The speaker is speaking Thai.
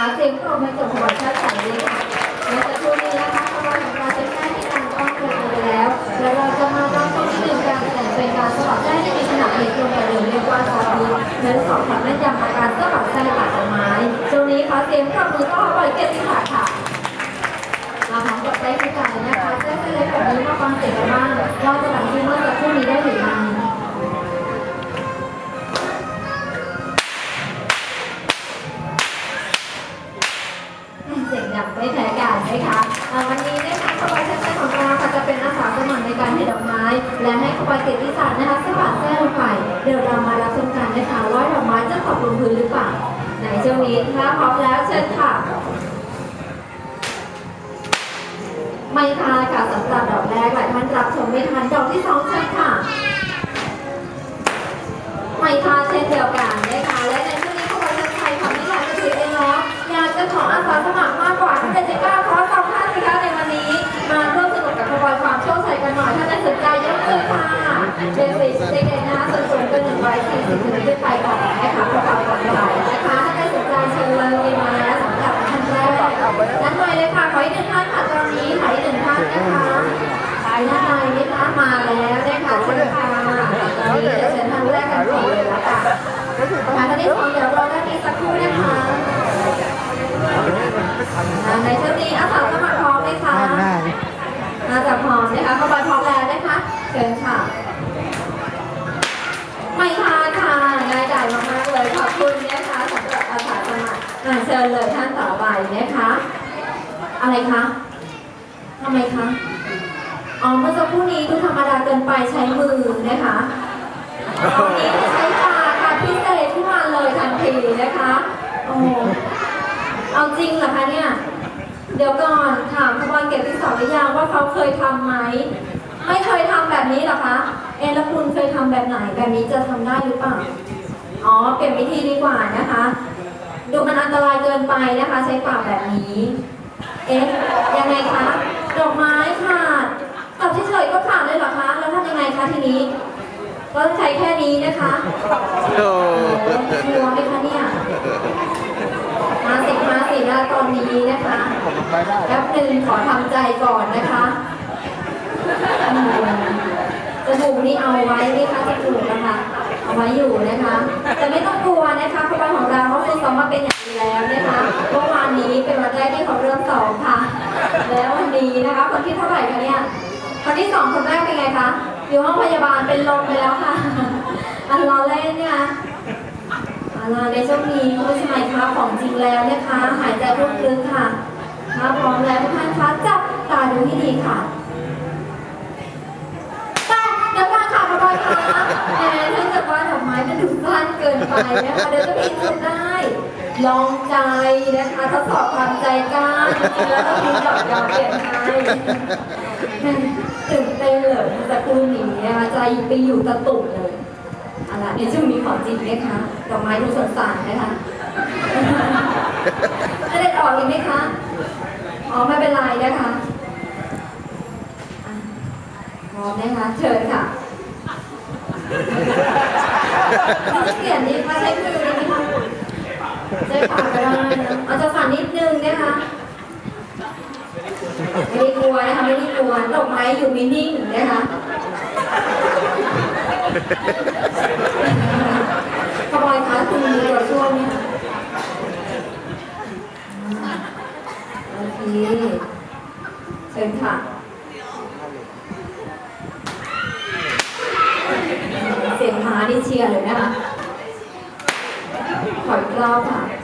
ขอเสียงปรบมือกับขบวนชาติไทยด้ค่ะและจะช่วงนี้นะคะขบวนของเราเป็นหน้ที่การต้อนรับไปแล้วแล้วเราจะมารับชมที่หนึ่งการแสดงเป็นการสลับได้ที่มีขนาดเล็กลงกว่าเดิมเรียกว่าซอฟต์เนื้อสอบความแม่นยำอาการสลับไส้ป่ากไม้ช่วงนี้ขอเสียงปรบมือต้อนรับเกียรติศักดิ์ค่ะมาพร้อมกับได้ที่การนะคะเจ้าเล็กแบบนี้มาฟังเสียงกันบ้างว่าจะหลังที่เมื่อสักครู่นี้ได้หรือ กันนะคะวันนี้นะคะขบวนเช่นของเราค่ะจะเป็นอาสาสมัครในการให้ดอกไม้ และให้ขบวนเกียรติศักดิ์นะคะสลัดแท้ลงไปเดี๋ยวเรามารับชมกันนะคะว่าดอกไม้จะตกลงพื้นหรือเปล่าในช่วงนี้ถ้าพร้อมแล้วเชิญค่ะไม่พลาดค่ะสำหรับดอกแรกหลายท่านรับชมไม่ทันดอกที่สอง เบสิกเด็กๆนะคะส่วนสูงเป็นหนึ่งขึ้นไปก่อนนะคะประกอบก่อนไหวนะคะถ้าได้สนใจเชิญเลยมาแล้วสำหรับท่านแรกด้านในเลยค่ะขออีกหนึ่งท่านค่ะตอนนี้ขออีกหนึ่งท่านนะคะขายด้านในนี่คะมาแล้วนะคะเชิญค่ะตอนนี้เชิญท่านแรกกันก่อนเลยละค่ะค่ะท่านที่สองเดี๋ยวรอด้านนี้สักครู่นะคะในเช่วงนี้อาสาสมัครพร้อมไหมคะได้น่าจะพร้อมนะคะเข้าไปพร้อมแล้วนะคะเชิญค่ะ ไม่พลาดค่ะง่ายดายมากๆเลยขอบคุณนะคะสำหรับอาสาสมัครอ่าเชิญเลยท่านต่อไปนะคะ อะไรคะทำไมคะอ๋อเมื่อสักครู่นี้ดูธรรมดาเกินไปใช้มือนะคะตอนนี้ใช้ปากค่ะพิเศษขึ้นมาเลยทันทีนะคะโอ้เอาจริงเหรอคะเนี่ย เดี๋ยวก่อนถามขบวนเก็บที่สองหรือยังว่าเขาเคยทำไหม ไม่เคยทำแบบนี้เหรอคะ เอะแล้วคุณเคยทำแบบไหนแบบนี้จะทำได้หรือเปล่า อ๋อ เปลี่ยนวิธีดีกว่านะคะ ดูมันอันตรายเกินไปนะคะ ใช้ปากแบบนี้ เอ๊ะยังไงคะ ดอกไม้ขาดตัดเฉยๆก็ขาดเลยเหรอคะ แล้วทำยังไงคะทีนี้ ก็ใช้แค่นี้นะคะโอ้โอ้กลัวไหมคะเนี่ยมาสิมาสิแล้วตอนนี้นะคะไปได้แป๊บหนึ่งขอทำใจก่อนนะคะอืม จมูกนี่เอาไว้นี่คะจมูกนะคะเอาไว้อยู่นะคะแต่ไม่ต้องกลัวนะคะเพราะว่าของเราเขาซ้อมมาเป็นอย่างดีแล้วนะคะเมื่อวานนี้เป็นวันแรกที่เขาเริ่มสอนค่ะ แล้ววันนี้นะคะคนที่เท่าไหร่คะเนี่ยคนที่สองคนแรกเป็นไงคะอยู่ห้องพยาบาลเป็นลมไปแล้วค่ะอันล้อเล่นเนี่ยอาล่ะในช่วงนี้คุณผู้ชายคะของจริงแล้วนะคะ หายใจลึกๆค่ะถ้าพร้อมแล้วทุกท่านคะจับตาดูให้ดีค่ะแต่เดี๋ยวก่อนค่ะขบอยคะแหม เนื่องจากว่าดอกไม้มันดูสั้นเกินไปนะคะเดี๋ยวจะพิสูจน์ได้ ลองใจนะคะทดสอบความใจกล้าจริงๆแล้วต้องมีดอกยาวเปลี่ยนให้ตื่นเต้นเลยเมื่อสักครู่นี้นะคะใจไปอยู่ตะตุ่มเลยเอาละในช่วงนี้ของจริงนะคะดอกไม้ดูสดใสนะคะจะเด็ดออกอีกไหมคะอ๋อไม่เป็นไรนะคะอะพร้อมนะคะเชิญค่ะจะเปลี่ย นนี้มาใช้มือได้ไหมคะใช้ปากก็ได้นะเอาจะสั่นนิดนึงนะคะไม่ได้กลัวนะคะไม่ได้กลัวดอกไม้อยู่มินิ่งนะคะขบอยคะคุณมีตัวช่วยไหมโอเคเชิญค่ะเสียงม้านี่เชียร์เลยนะคะ ขอ